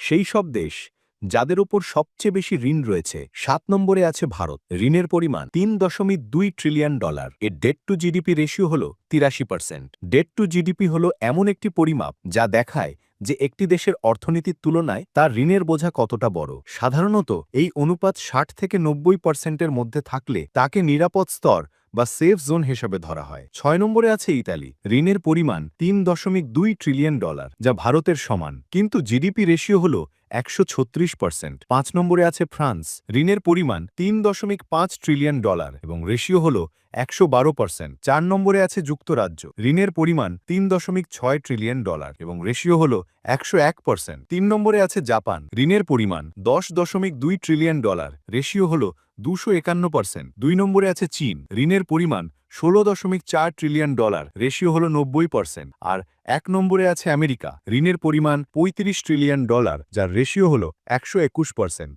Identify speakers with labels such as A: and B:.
A: সেই সব দেশ যাদের ওপর সবচেয়ে বেশি ঋণ রয়েছে, সাত নম্বরে আছে ভারত। ঋণের পরিমাণ তিন দশমিক দুই ট্রিলিয়ন ডলার এর ডেট টু জিডিপি রেশিও হল তিরাশি পার্সেন্ট ডেট টু জিডিপি হল এমন একটি পরিমাপ যা দেখায় যে একটি দেশের অর্থনীতির তুলনায় তার ঋণের বোঝা কতটা বড়। সাধারণত এই অনুপাত ষাট থেকে নব্বই পার্সেন্টের মধ্যে থাকলে তাকে নিরাপদ স্তর বা সেফ জোন হিসাবে ধরা হয়। ছয় নম্বরে আছে ইতালি। ঋণের পরিমাণ তিন দশমিক দুই ট্রিলিয়ন ডলার যা ভারতের সমান। কিন্তু জিডিপি রেশিও হল একশো ছত্রিশ পার্সেন্ট পাঁচ নম্বরে আছে ফ্রান্স। ঋণের পরিমাণ তিন দশমিক পাঁচ ট্রিলিয়ন ডলার এবং রেশিও হল একশো বারো পার্সেন্ট চার নম্বরে আছে যুক্তরাজ্য। ঋণের পরিমাণ তিন দশমিক ছয় ট্রিলিয়ন ডলার এবং রেশিও হল একশো এক পার্সেন্ট তিন নম্বরে আছে জাপান। ঋণের পরিমাণ দশ দশমিক দুই ট্রিলিয়ন ডলার রেশিও হল দুশো একান্ন পার্সেন্ট দুই নম্বরে আছে চীন। ঋণের পরিমাণ ষোলো দশমিক চার ট্রিলিয়ন ডলার রেশিও হল নব্বই পার্সেন্ট আর এক নম্বরে আছে আমেরিকা। ঋণের পরিমাণ পঁয়ত্রিশ ট্রিলিয়ন ডলার যার রেশিও হল একশো একুশ পার্সেন্ট